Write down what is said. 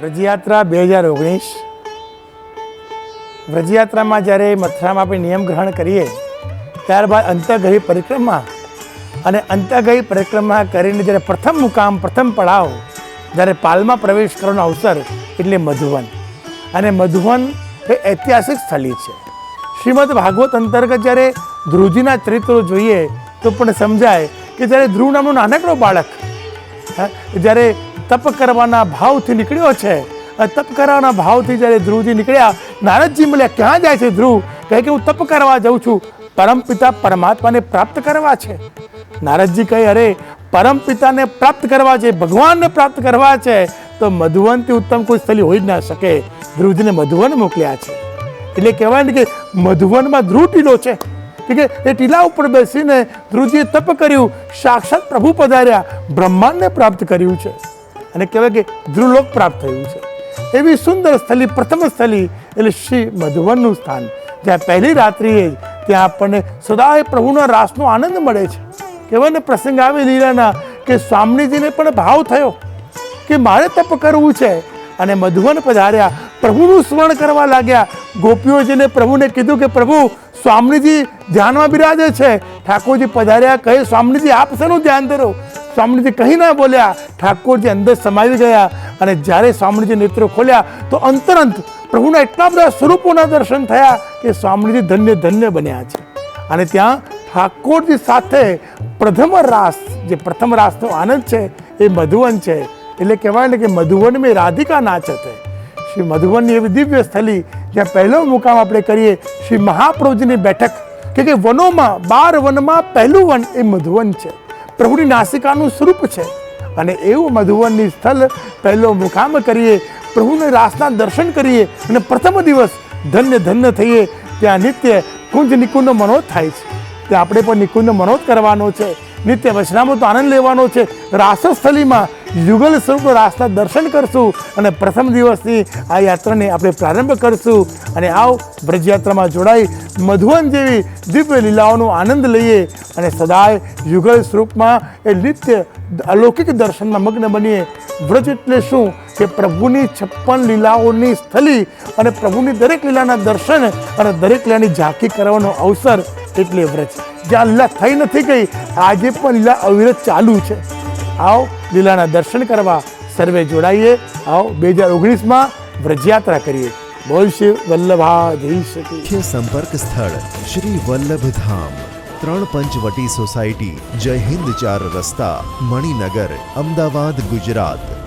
વ્રજયાત્રા બે હજાર ઓગણીસ. વ્રજયાત્રામાં જ્યારે મથુરામાં આપણે નિયમ ગ્રહણ કરીએ, ત્યારબાદ અંતઃગહી પરિક્રમા અને અંતઃગહી પરિક્રમા કરીને જ્યારે પ્રથમ મુકામ, પ્રથમ પડાવ, જ્યારે પાલમાં પ્રવેશ કરવાનો અવસર એટલે મધુવન. અને મધુવન એ ઐતિહાસિક સ્થળી છે. શ્રીમદ ભાગવત અંતર્ગત જ્યારે ધ્રુવજીના ચરિત્રો જોઈએ, તો પણ સમજાય કે જ્યારે ધ્રુવ નામનું નાનકડો બાળક જ્યારે તપ કરવાના ભાવથી નીકળ્યો છે. તપ કરવાના ભાવથી જ્યારે ધ્રુવજી નીકળ્યા, નારદજી મળ્યા ક્યાં જાય છે ધ્રુવ? કહે કે હું તપ કરવા જાઉં છું. પરમ પિતા પરમાત્માને પ્રાપ્ત કરવા છે. નારદજી કહે, અરે, પરમ પિતાને પ્રાપ્ત કરવા છે, ભગવાનને પ્રાપ્ત કરવા છે, તો મધુવનથી ઉત્તમ કોઈ સ્થળી હોઈ જ ના શકે. ધ્રુવજીને મધુવન મોકલ્યા છે. એટલે કહેવાય ને કે મધુવનમાં ધ્રુવ ટીલો છે. કે એ ટીલા ઉપર બેસીને ધ્રુવજીએ તપ કર્યું, સાક્ષાત પ્રભુ પધાર્યા, બ્રહ્માંડને પ્રાપ્ત કર્યું છે. અને કહેવાય કે ધ્રુવલોક પ્રાપ્ત થયું છે. એવી સુંદર સ્થલી, પ્રથમ સ્થલી, એટલે શ્રી મધુવનનું સ્થાન. જ્યાં પહેલી રાત્રિએ જ ત્યાં આપણને સદાય પ્રભુના રાસનો આનંદ મળે છે. કહેવાય ને પ્રસંગ આવે લીલાના કે સ્વામીજીને પણ ભાવ થયો કે મારે તપ કરવું છે. અને મધુવન પધાર્યા, પ્રભુનું સ્મરણ કરવા લાગ્યા. ગોપીઓ જઈને પ્રભુને કીધું કે પ્રભુ, સ્વામીજી ધ્યાનમાં બિરાજે છે. ઠાકોરજી પધાર્યા, કહે, સ્વામીજી, આપ શેનું ધ્યાન ધરો? સ્વામીજી કહી ના બોલ્યા. ઠાકોરજી અંદર સમાવી ગયા અને જ્યારે સ્વામીજી નેત્રો ખોલ્યા તો અંતરંત પ્રભુના એટલા બધા સ્વરૂપોના દર્શન થયા કે સ્વામીજી ધન્ય ધન્ય બન્યા છે. અને ત્યાં ઠાકોરજી સાથે પ્રથમ રાસ, જે પ્રથમ રાસનો આનંદ છે, એ મધુવન છે. એટલે કહેવાય ને કે મધુવન મેં રાધિકા નાચતે શ્રી મધુવનની એવી દિવ્ય સ્થલી જ્યાં પહેલો મુકામ આપણે કરીએ, શ્રી મહાપ્રભુજીની બેઠક. કે વનોમાં, બાર વનમાં પહેલું વન એ મધુવન છે. પ્રભુની નાસિકાનું સ્વરૂપ છે. અને એવું મધુવનની સ્થળ પહેલો મુકામ કરીએ, પ્રભુને રાસના દર્શન કરીએ અને પ્રથમ દિવસ ધન્ય ધન્ય થઈએ, ત્યાં નિત્ય કુંજ નિકુંજ મનોજ થાય છે. ત્યાં આપણે પણ નિકુંજ મનોજ કરવાનો છે. નિત્ય વચનામૃતનો આનંદ લેવાનો છે. રાસસ્થલીમાં યુગલ સ્વરૂપ રાસના દર્શન કરશું અને પ્રથમ દિવસની આ યાત્રાને આપણે પ્રારંભ કરશું. અને આવ બ્રજયાત્રામાં જોડાઈ મધુવન જેવી દિવ્ય લીલાઓનો આનંદ લઈએ અને સદાય યુગલ સ્વરૂપમાં એ નિત્ય અલૌકિક દર્શનમાં મગ્ન બનીએ. વ્રજ એટલે શું? કે પ્રભુની છપ્પન લીલાઓની સ્થલી અને પ્રભુની દરેક લીલાના દર્શન અને દરેક લીલાની ઝાંકી કરવાનો અવસર એટલે વ્રજ. જ્યાં લીલા થઈ નથી ગઈ, આજે પણ લીલા અવિરત ચાલુ છે. આવો લીલાના દર્શન કરવા સર્વે જોડાઈએ. આવો બે હજાર ઓગણીસમાં વ્રજયાત્રા કરીએ. બોલ શિવ વલ્લભાધીશ કી મુખ્ય સંપર્ક સ્થળ શ્રી વલ્લભધામ ત્રણ પંચવટી સોસાયટી જય હિન્દ ચાર રસ્તા, મણિનગર, અમદાવાદ, ગુજરાત.